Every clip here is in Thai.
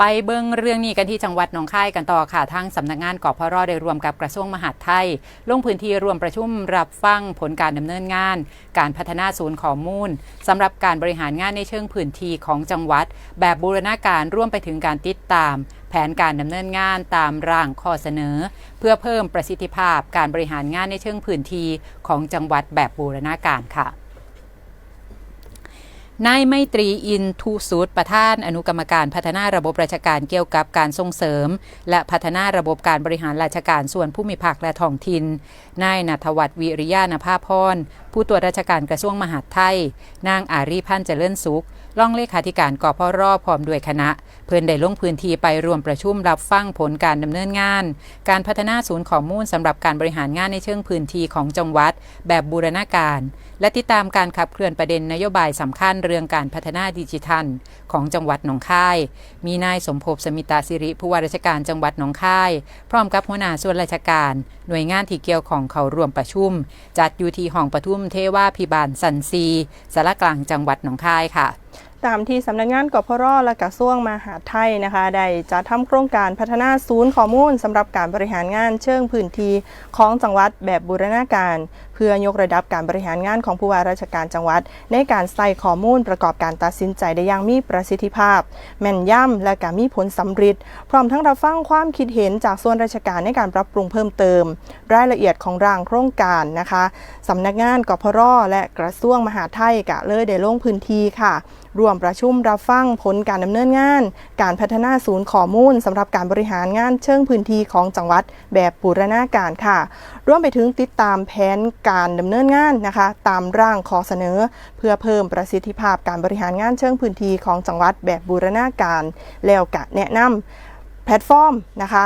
ไปเบิ้งเรื่องนี้กันที่จังหวัดหนองคายกันต่อค่ะทางสำนักงานกพรได้รวมกับกระทรวงมหาดไทย ลงพื้นที่รวมประชุมรับฟังผลการดำเนินงาน การพัฒนาศูนย์ข้อมูลสำหรับการบริหารงานในเชิงพื้นที่ของจังหวัด แบบบูรณาการร่วมไปถึงการติดตาม แผนการดำเนินงานตามร่างข้อเสนอ เพื่อเพิ่มประสิทธิภาพการบริหารงานในเชิงพื้นที่ของจังหวัดแบบบูรณาการค่ะ นายไมตรีอินทุสุดประธานอนุกรรมการพัฒนาระบบราชการเกี่ยวกับการส่งเสริม และพัฒนาระบบการบริหารราชการส่วนภูมิภาคและท้องถิ่นนายนัทวัฒน์วิริยานภาพรผู้ตรวจราชการกระทรวงมหาดไทย นางอารีพันธ์เจริญสุขรองเลขาธิการกพรพร้อมด้วยคณะ เพื่อนได้ลงพื้นที่ไปรวมประชุมรับฟังผลการดำเนินงาน การพัฒนาศูนย์ข้อมูลสำหรับการบริหารงานในเชิงพื้นที่ของจังหวัด แบบบูรณาการ และติดตามการขับเคลื่อนประเด็นนโยบายสำคัญเรื่องการพัฒนาดิจิทัล ของจังหวัดหนองคาย มีนายสมภพสมิตาสิริผู้ว่าราชการจังหวัดหนองคาย พร้อมกับหัวหน้าส่วนราชการ หน่วยงานที่เกี่ยวของเขาร่วมประชุม จัดอยู่ที่ห้องประทุมเทวาพิบาลสันซีสารกลางจังหวัดหนองคายค่ะตามที่สำนักงานกพรและกระทรวงมหาดไทยนะคะได้จัดทำโครงการพัฒนาศูนย์ข้อมูลสำหรับการบริหารงานเชิงพื้นที่ของจังหวัดแบบบูรณาการ พื่อยกระดับการบริหารงานของผู้ว่าราชการจังหวัด ในการใส่ข้อมูลประกอบการตัดสินใจได้อย่างมีประสิทธิภาพ แม่นยำและการมีผลสำเร็จพร้อมทั้งรับฟังความคิดเห็นจากส่วนราชการในการปรับปรุงเพิ่มเติม รายละเอียดของร่างโครงการนะคะสำนักงานกพรและกระทรวงมหาดไทยกะเลยได้ลงพื้นที่ค่ะรวมประชุมรับฟังผลการดำเนินงาน การพัฒนาศูนย์ข้อมูลสำหรับการบริหารงานเชิงพื้นที่ของจังหวัดแบบบูรณาการค่ะ รวมไปถึงติดตามแผนการดำเนินงานนะคะ ตามร่างข้อเสนอ เพื่อเพิ่มประสิทธิภาพการบริหารงานเชิงพื้นที่ของจังหวัดแบบบูรณาการ แล้วกะแนะนำแพลตฟอร์มนะคะ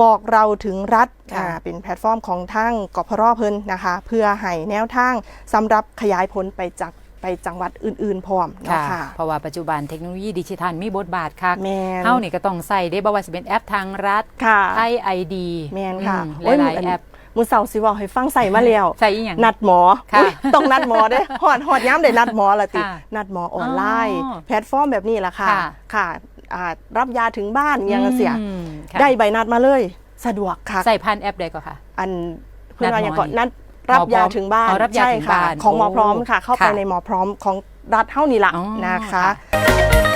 บอกเราถึงรัฐค่ะอ่าเป็นแพลตฟอร์มของทางกพรเพิ่นนะคะ เพื่อให้แนวทางสำหรับขยายผลไปจากไปจังหวัดอื่นๆพร้อมเนาะค่ะค่ะเพราะว่าปัจจุบันเทคโนโลยีดิจิทัลมีบทบาทค่ะแมนเฮานี่ก็ต้องใส่ได้บ่ว่าสิเป็นแอปทางรัฐค่ะไทยไอดีแมนค่ะหโอ้ยลายๆแอป มูเสาสิเว่าให้ฟังใส่มาแล้วใส่อีหยังนัดหมอค่ะอุ๊ยต้องนัดหมอเด้อหอดหอดย้ำเด้นัดหมอละติ ค่ะนัดหมอออนไลน์อ๋อแพลตฟอร์มแบบนี้ล่ะค่ะ ค่ะ ค่ะอ่ารับยาถึงบ้านอยังเสีย อืมค่ะได้ใบนัดมาเลย สะดวกค่ะ ใส่พันแอปใดก็ค่ะ อันเพื่อนว่าอย่างก่อนนัดหมอนัดรับหมอพร้อมยาถึงบ้านอ๋อรับยาใช่ถึงค่ะ บ้านของหมอโอ้พร้อมค่ะ เข้าไปค่ะในหมอพร้อมของรัฐเท่านี้ละอ๋อนะคะ ค่ะ